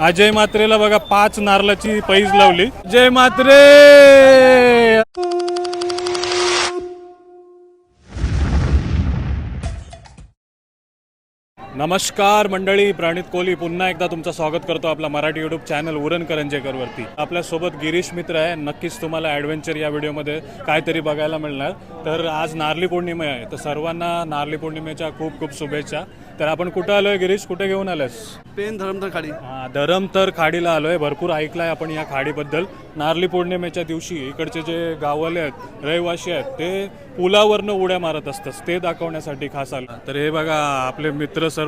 अजय मात्रेला बघा पाच नारळाची पैज लावली. जय मात्रे! नमस्कार मंडळी प्रणित कोहली पुन्हा एकदा तुमचं स्वागत करतो आपला मराठी युट्यूब चॅनल उरण करंजेकरवरती. आपल्यासोबत गिरीश मित्र आहे. नक्कीच तुम्हाला ॲडव्हेंचर या व्हिडिओमध्ये काहीतरी बघायला मिळणार. तर आज नारली पौर्णिमा आहे. तर सर्वांना नारली पौर्णिमेच्या खूप खूप शुभेच्छा. तर आपण कुठं आलोय गिरीश? कुठे घेऊन आलोयस पेन धरमतर खाली हा, धरम तर खाडीला आलोय. भरपूर ऐकलाय आपण या खाडीबद्दल. नारली पौर्णिमेच्या दिवशी इकडचे जे गाववाले आहेत रहिवासी आहेत ते पुलावरनं उड्या मारत असतात. ते दाखवण्यासाठी खास आलं. तर हे बघा आपले मित्र सर्व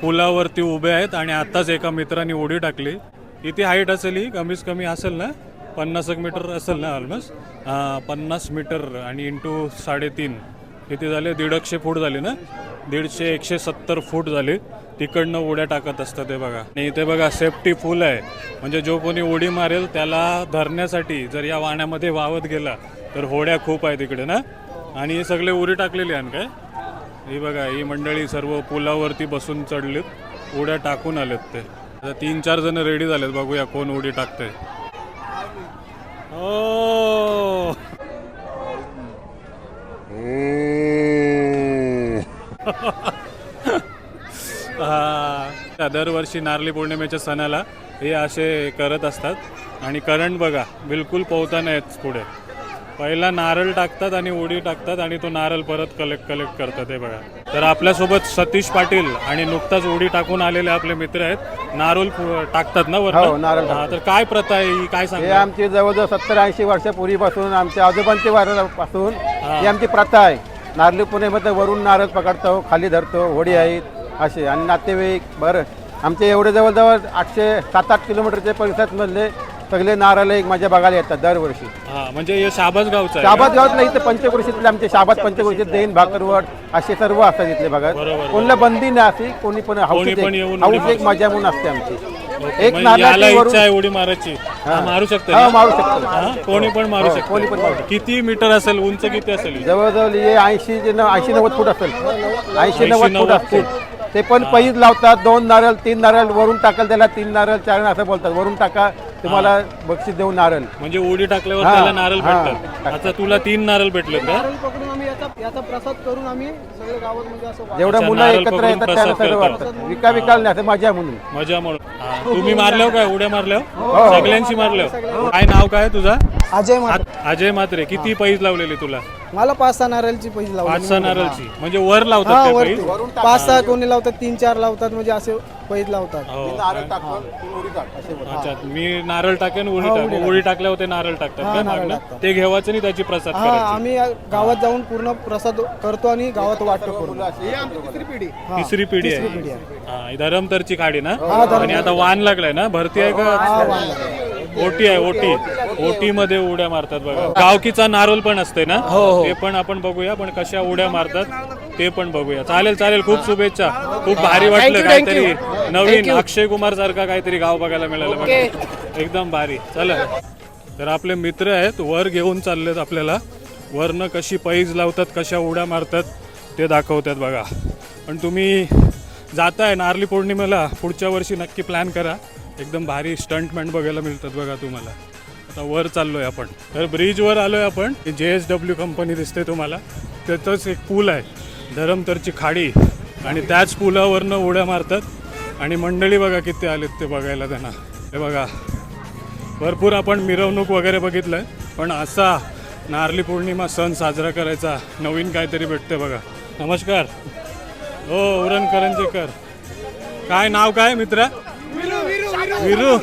पुलावरती उभे आहेत आणि आत्ताच एका मित्राने उडी टाकली. किती हाईट असेल ही कमीच कमी असेल ना पन्नास एक मीटर असेल ना ऑलमोस्ट पन्नास मीटर आणि इंटू साडेतीन. किती झाले? दीडशे फूट झाले ना? दीडशे एकशे सत्तर फूट झाले. तिकडनं उड्या टाकत असतं ते बघा. आणि इथे बघा सेफ्टी फुल आहे. म्हणजे जो कोणी उडी मारेल त्याला धरण्यासाठी जर या वाण्यामध्ये वावत गेला तर होड्या खूप आहेत तिकडे ना? आणि हे सगळे उडी टाकलेली आहे काय? ही बघा ही मंडळी सर्व पुलावरती बसून चढलीत. उड्या टाकून आलेत ते. आता तीन चार जण रेडी झालेत. बघूया कोण उडी टाकते ओ! हा. दरवर्षी नारळी पौर्णिमेच्या सणाला हे असे करत असतात. आणि करंट बघा बिलकुल पोहता नाहीत पुढे. पहिला नारळ टाकतात आणि उडी टाकतात आणि तो नारळ परत कलेक्ट कलेक्ट करतात हे बघा. तर आपल्यासोबत सतीश पाटील आणि नुकताच उडी टाकून आलेले आपले मित्र आहेत. नारळ टाकतात ना हो, नारळ हा तर काय प्रथा आहे ही? काय हे सांगा आमची जवळजवळ सत्तर ऐंशी वर्षापूर्वीपासून आमच्या आजोबांच्या वारपासून ही. आमची प्रथा आहे. नारळी पुणेमध्ये वरून नारळ पकडतो खाली धरतो होडी आहेत असे. आणि नातेवाईक बरं. आमचे एवढे जवळजवळ आठशे सात आठ किलोमीटरचे परिसरामधले सगळे नारळ एक माझ्या बघायला येतात दरवर्षी. हा म्हणजे हे शाबाज गावचं आहे शाबाद गावात नाही तर पंचकृषीतले आमचे शाबाद पंचकृषीत देईन भाकरवड असे सर्व असतात इथले बघा. बरोबर. कोणला बंदी नाही अशी कोणी पण कोणी पण येऊन उडी हाऊस एक मजा म्हणून असते आमची. एक म्हणजे याला नारळाची इच्छा आहे वरून उडी मारायची. हा, मारू शकते हा? मारू शकतो. कोणी पण मारू हो, शकतो. कोणी पण मारू शकतो. किती मीटर असेल उंच किती असेल? जवळजवळ हे ऐंशी ऐंशी नव्वद फूट असेल. ऐंशी नव्वद फूट नव्वद असते ते पण पैज लावतात दोन नारळ तीन नारळ वरून टाकाल त्याला तीन नारळ चार नारळ असं बोलतात. वरून टाका तुम्हाला बक्षीस देऊ नारळ. म्हणजे उडी टाकल्यावर हा, त्याला नारळ हा, भेटतात. आता तुला तीन नारळ भेटले का? पकडून आम्ही याचा याचा प्रसाद करून आम्ही सगळे गावात म्हणजे असं वा- जेवढं अच्छा, मुलं नारळ एकत्र पकडून येतात प्रसाद सर्व करतात. वाटतात विका विकाल नाही असं मजा म्हणून. मजा म्हणून. हा, तुम्ही मारल्यावर काय उड्या मारल्यावर? हो. सगळ्यांची मारल्यावर. काय नाव काय तुझा? अजय अजय मात्रे. किती पैज लावलेली तुला? मला पाच सहा नारळची पैसे पाच सहा नारळची. म्हणजे वर हा लावतात पाच सहा कोणी लावतात तीन चार लावतात म्हणजे असे पैसे लावतात. हो. नारळ टाकून तीन उडी टाक असे बोलतात. अच्छा मी नारळ टाकेन उडी टाक उडी टाकल्यावर ते नारळ टाकतात काय नारळ मागणं? टाकतात. ते घेवायचं नाही त्याची प्रसाद हा करायची. आम्ही गावात जाऊन पूर्ण प्रसाद करतो आणि गावात वाटतो करून. तिसरी पिढी. तिसरी पिढी तिसरी आहे. पिढी आहे. हा, धरमतरची खाडी ना. आणि आता वान लागलाय ना? भरती आहे का? ओटी आहे ओटी. ओटी मध्ये उड्या मारतात बघा. गावकीचा नारोल पण असते ना? ते पण आपण बघूया पण कशा उड्या मारतात ते पण बघूया. चालेल चालेल. खूप शुभेच्छा. खूप भारी वाटलं काहीतरी नवीन अक्षय कुमार सारखा काहीतरी गाव बघायला मिळालं बघा. एकदम भारी. चला. तर आपले मित्र आहेत वर घेऊन चाललेत आपल्याला. वरनं कशी पैज लावतात कशा उड्या मारतात ते दाखवतात बघा. पण तुम्ही जाताय नारली पौर्णिमेला पुढच्या वर्षी नक्की प्लॅन करा. एकदम भारी स्टंटमॅन बघायला मिळतात बघा तुम्हाला. आता वर चाललोय आपण. तर ब्रिजवर आलोय आपण. जे एस डब्ल्यू कंपनी दिसते तुम्हाला. त्यातच एक पूल आहे. धरमतरची खाडी. आणि त्याच पुलावरनं उड्या मारतात. आणि मंडळी बघा किती आलेत ते बघायला त्यांना. हे बघा. भरपूर आपण मिरवणूक वगैरे बघितलंय. पण असा नारली पौर्णिमा सण साजरा करायचा नवीन काहीतरी भेटते बघा. नमस्कार. हो उरण करंजेकर काय नाव काय मित्रा? विरू.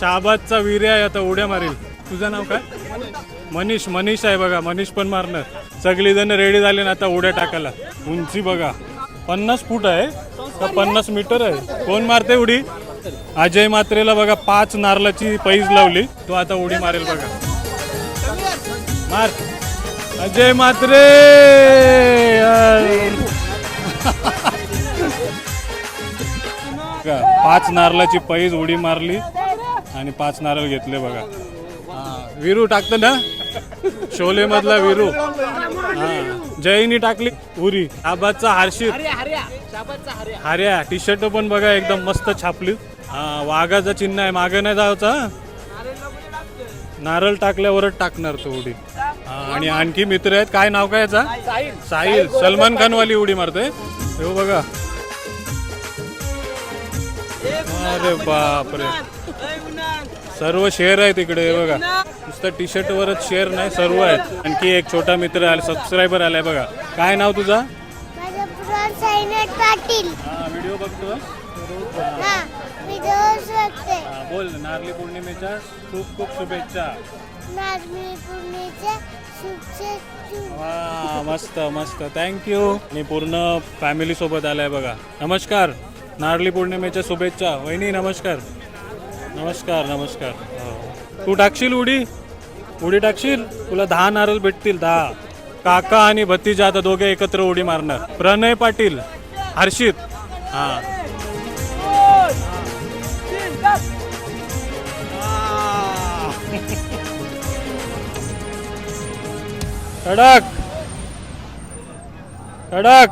शाबादचा वीर्य. आहे आता उड्या मारील. तुझं नाव काय? मनीष मनीष आहे बघा मनीष पण मारणार. सगळी जण रेडी झाले ना आता उड्या टाकायला. उंची बघा. पन्नास फूट आहे. का पन्नास मीटर आहे. कोण मारते उडी? अजय मात्रेला बघा पाच नारळाची पैज लावली. तो आता उडी मारेल बघा. मार. अजय मात्रे बघा, पाच नारळाची पैज उडी मारली आणि पाच नारळ घेतले बघा. हा, विरू टाकत ना? शोले मधला विरू. हा जयनी टाकली. उरी आबादचा हार्षित हार्या टी शर्ट पण बघा एकदम मस्त छापली. हा वाघाचं चिन्ह आहे. मागे नाही जायचं? नारळ टाकल्यावरच टाकणार तो उडी. आणि आणखी मित्र आहेत. काय नाव काय याचा? साहिल. सलमान खान वाली उडी मारतोय. हो बघा. अरे बापरे. सर्व शेअर आहे तिकडे हे बघा. नुसतं टी शर्ट वरच शेअर नाही सर्व आहेत. आणखी एक छोटा मित्र आला सबस्क्रायबर आलाय बघा. काय नाव तुझा? पाटील. व्हिडिओ बघतो. बोल नारळी पौर्णिमेच्या खूप खूप शुभेच्छा. वा मस्त मस्त. थँक्यू मी पूर्ण फॅमिली सोबत आलाय बघा. नमस्कार. नारळी पौर्णिमेच्या शुभेच्छा. वहिनी नमस्कार. नमस्कार नमस्कार. हो. तू टाकशील उडी? उडी टाकशील? तुला दहा नारळ भेटतील दहा. काका आणि भतीजा आता दोघे एकत्र उडी मारणार. प्रणय पाटील हर्षित. हा. कडक कडक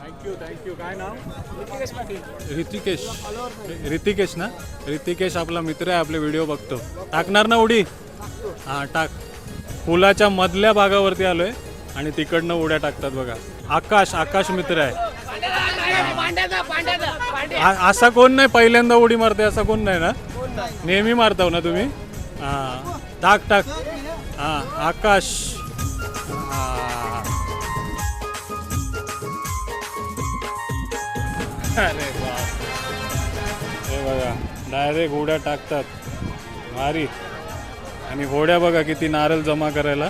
थँक्यू थँक्यू काय नाव? ऋतिकेश ऋतिकेश. ना? ऋतिकेश आपला मित्र आहे आपले व्हिडिओ बघतो. टाकणार ना उडी? हां टाक. पुलाच्या मधल्या भागावरती आलोय आणि तिकडनं उड्या टाकतात बघा. आकाश आकाश मित्र आहे. असा कोण नाही पहिल्यांदा उडी मारते असा कोण नाही ना? नेहमी मारताव ना तुम्ही? हां. टाक टाक. हां आकाश. अरे हे बघा डायरेक्ट होड्या टाकतात. भारी. आणि होड्या बघा किती नारळ जमा करायला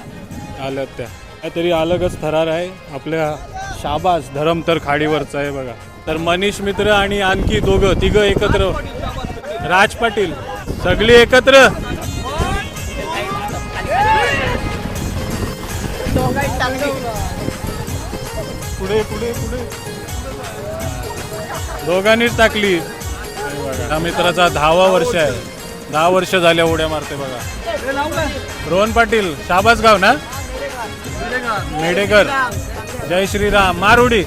आल्यात त्या. काहीतरी अलगच थरार आहे. आपल्या शाबास धरमतर खाडीवरचा आहे बघा. तर मनीष मित्र आणि आणखी दोघं तिघं एकत्र. राज पाटील सगळी एकत्र. पुढे पुढे पुढे. दोघांनीच टाकली. हा मित्राचा दहावा वर्ष आहे. दहा वर्ष झाल्या उड्या मारते बघा. रोहन पाटील शाबासगाव ना? मेडेकर जय श्रीराम. मार उडी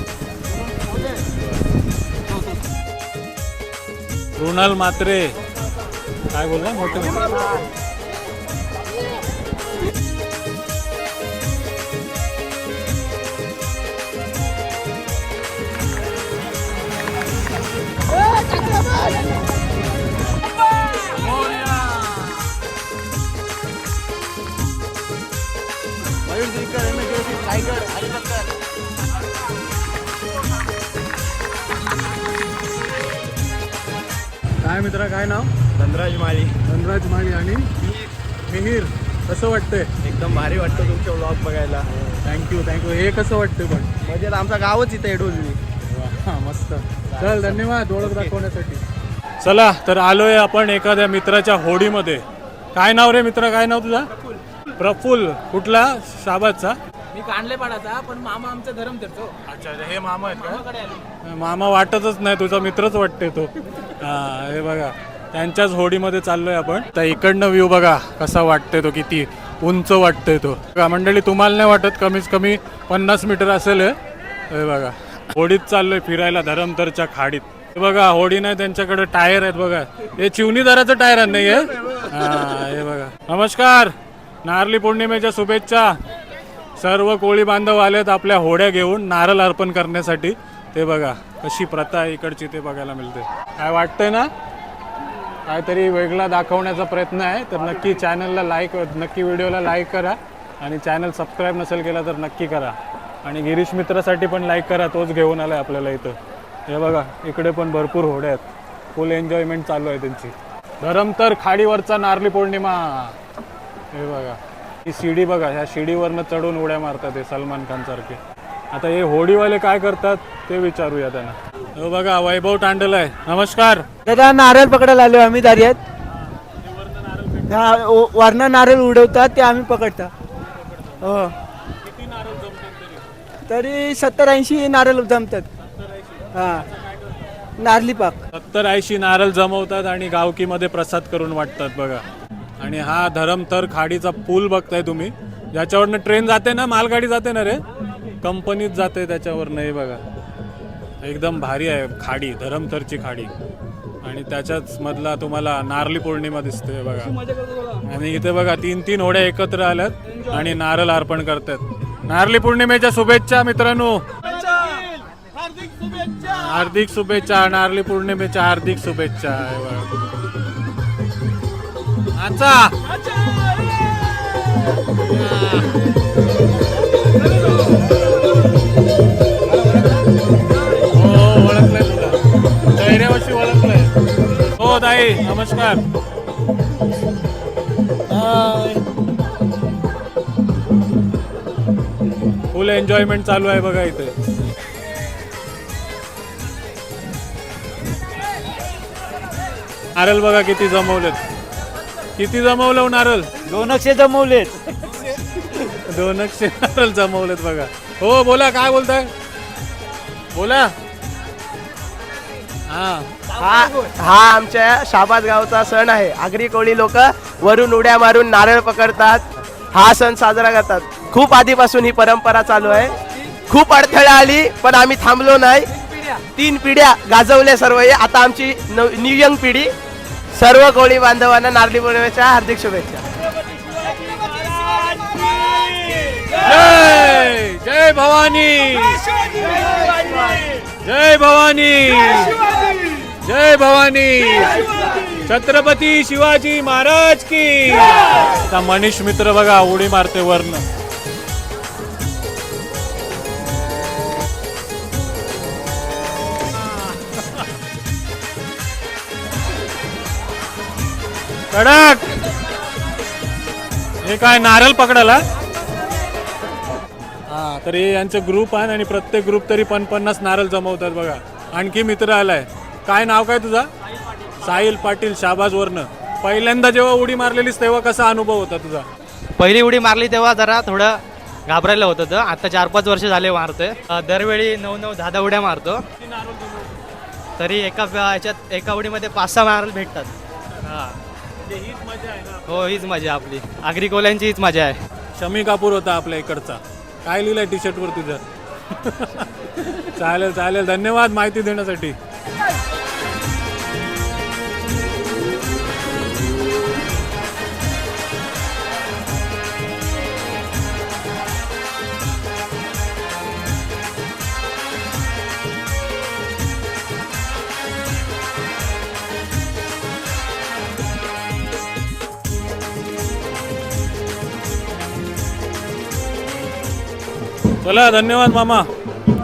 मात्रे. काय बोलला? मोठे मित्रा काय नाव? धनराज माळी. धनराज माळी आणि मिहीर. कसं वाटतंय? एकदम भारी वाटतं तुमचे व्लॉग बघायला. थँक्यू थँक्यू हे कसं वाटतंय पण? म्हणजे आमचं गावच इथं डोलवी. वा, मस्त. चल धन्यवाद ओळख दाखवण्यासाठी. चला तर आलोय आपण एखाद्या मित्राच्या होडीमध्ये. काय नाव रे मित्र? काय नाव तुझा? प्रफुल्ल. कुठला? शाबादचा मी कांडले पाडाचा पण मामा आमचा धरम धरतो. अच्छा हे मामा आहेत का? आलो. मामा वाटतच नाही तुझा मित्रच वाटते तो. हा हे बघा त्यांच्याच होडीमध्ये चाललोय आपण. तर इकडनं व्ह्यू बघा कसा वाटतोय तो किती उंच वाटतोय तो. बघा, मंडळी तुम्हाला नाही वाटत कमीत कमी पन्नास मीटर असेल हे? हे बघा होडीत चाललोय फिरायला धरमतरच्या खाडीत. हे बघा होडी नाही त्यांच्याकडे टायर आहेत बघा. हे चिवणीदाराचं टायर नाही आहे हा हे बघा. नमस्कार नारली पौर्णिमेच्या शुभेच्छा. सर्व कोळी बांधव आलेत आपल्या होड्या घेऊन नारळ अर्पण करण्यासाठी. ते बघा कशी प्रथा आहे इकडची ते बघायला मिळते. काय वाटतंय ना? काहीतरी वेगळा दाखवण्याचा प्रयत्न आहे तर नक्की चॅनलला लाईक नक्की व्हिडिओला लाईक करा. आणि चॅनल सबस्क्राईब नसेल केला तर नक्की करा. आणि गिरीश मित्रासाठी पण लाईक करा तोच घेऊन आला आहे आपल्याला इथं. हे बघा इकडे पण भरपूर होड्या आहेत. फुल एन्जॉयमेंट चालू आहे त्यांची. धरमतर खाडीवरचा नारली पौर्णिमा. हे बघा. ही शिडी बघा ह्या शिडीवरनं चढून उड्या मारतात हे सलमान खान सारखे. आता हे होडीवाले काय करतात ते विचारूया त्यांना. हो बघा वैभव तांडल आहे. नमस्कार. दादा नारळ पकडायला आलो आम्ही दार्यात हा ओ- वरनं नारळ उडवतात ते आम्ही पकडता. हो. तरी? सत्तर ऐंशी नारळ जमतात. हा. नारली पाक सत्तर ऐंशी नारळ जमवतात आणि गावकीमध्ये प्रसाद करून वाटतात बघा. आणि हा धरमतर खाडीचा पूल बघताय तुम्ही. ज्याच्यावरनं ट्रेन जाते ना मालगाडी जाते ना रे? कंपनीत जाते त्याच्यावरनं हे बघा. एकदम भारी आहे खाडी धरमथरची खाडी. आणि त्याच्याच मधला तुम्हाला नारली पौर्णिमा दिसते बघा. आणि इथे बघा तीन तीन होड्या एकत्र आल्यात आणि नारळ अर्पण करतात. नारली पौर्णिमेच्या शुभेच्छा मित्रांनो. हार्दिक शुभेच्छा. नारली पौर्णिमेच्या हार्दिक शुभेच्छा आहे बघा. आचा हो ओळखलंय तुला. चेहऱ्यावरशी ओळखलंय. हो ताई नमस्कार. फुल एन्जॉयमेंट चालू आहे बघा इथे. नारळ बघा किती जमवलेत. किती जमवलं नारळ दोन अक्षे जमवलेत. दोन अक्षे नारळ जमवलेत बघा. हो बोला काय बोलताय? बोला. हा. हा हा आमच्या शाबाद गावचा सण आहे. आगरी कोळी लोक वरून उड्या मारून नारळ पकडतात. हा सण साजरा करतात. खूप आधीपासून ही परंपरा चालू आहे. खूप अडथळे आली पण आम्ही थांबलो नाही. तीन पिढ्या गाजवल्या सर्व. हे. आता आमची न्यू यंग पिढी सर्व कोळी बांधवांना नारळी पौर्णिमेच्या हार्दिक शुभेच्छा. जय जय भवानी. जय भवानी. जय भवानी. छत्रपती शिवाजी महाराज की. मनीष मित्र बघा उडी मारते वर्ण कडक. हे काय नारळ पकडाला हा तर हे यांचे ग्रुप आहे आणि प्रत्येक ग्रुप तरी पण पन्नास नारळ जमवतात बघा. आणखी मित्र आलाय. काय नाव काय तुझा? साहिल पाटील शाबाज वर्ण पहिल्यांदा जेव्हा उडी मारलेलीस तेव्हा कसा अनुभव होता तुझा? पहिली उडी मारली तेव्हा जरा थोडं घाबरायला होतं तर आता चार पाच वर्ष झाले मारतोय. अ, दरवेळी नऊ नऊ दहा दहा उड्या मारतो तरी एका याच्यात एका उडीमध्ये पाच सहा नारळ भेटतात. हा. हो हीच मजा आपली. आगरी कोल्यांची हीच मजा आहे. शमी कापूर होता आपल्या इकडचा. काय लिहिलंय टी शर्टवर तुझ्या चालेल चालेल. धन्यवाद माहिती देण्यासाठी. चला धन्यवाद मामा.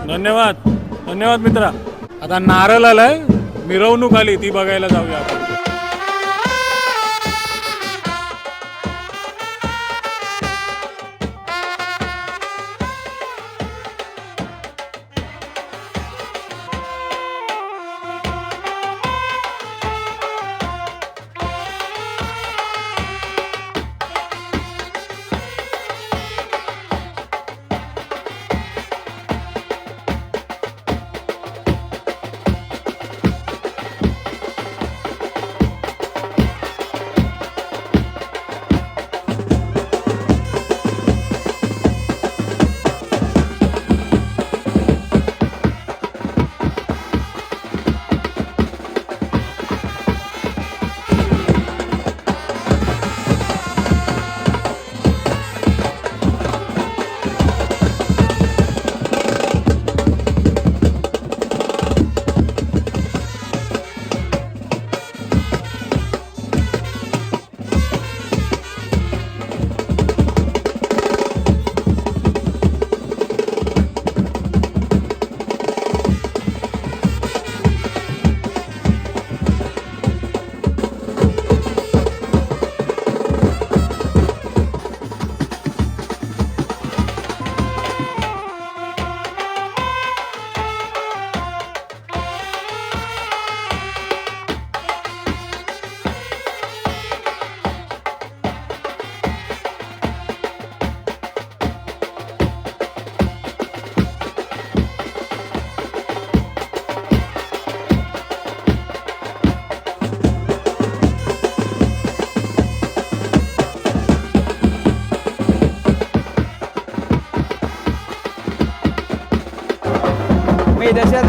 धन्यवाद. धन्यवाद मित्रा. आता नारळ आलाय मिरवणूक आली ती बघायला जाऊया आपण.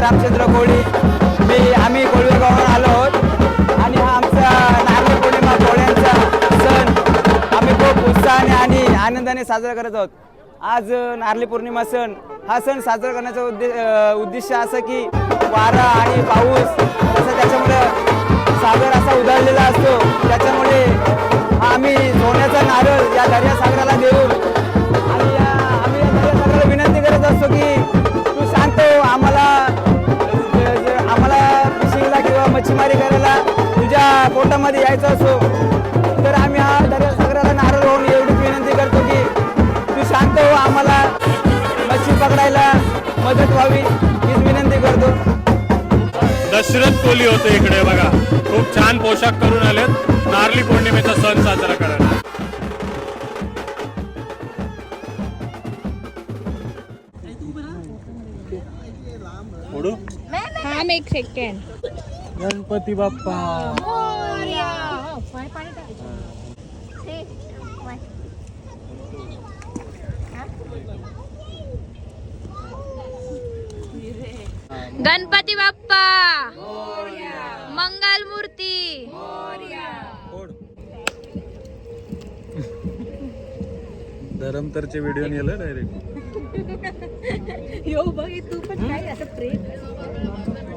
रामचंद्र कोळी. मी आम्ही कोळवे गावावर आलो आहोत. आणि हा आमचा नारळी पौर्णिमा कोळ्यांचा सण आम्ही खूप उत्साहाने आणि आनंदाने साजरा करत आहोत. आज अ, नारळी पौर्णिमा सण हा सण साजरा करण्याचा उद्दे उद्दिष्ट असं की वारा आणि पाऊस तसं त्याच्यामुळे सागर असा उधळलेला असतो. त्याच्यामुळे आम्ही सोन्याचा नारळ या दर्यासागराला देऊन आणि आम्ही या दर्यासागराला विनंती करत असतो की तुझ्या पोटामध्ये यायचं असो तर आम्ही हा दर्यासागराला नारळ होऊन एवढीच विनंती करतो की तू शांत हो आम्हाला मच्छी पकडायला मदत व्हावी हीच विनंती करतो. दशरथ कोली होते इकडे बघा. खूप छान पोशाख करून आलेत. नारळी पौर्णिमेचा सण साजरा करायला. थांब एक सेकंड गणपती बाप्पा. गणपती बाप्पा. मंगल मूर्ती. धरमतरचे व्हिडिओ नेलं डायरेक्ट यो बघ तू पण काय असं प्रेम.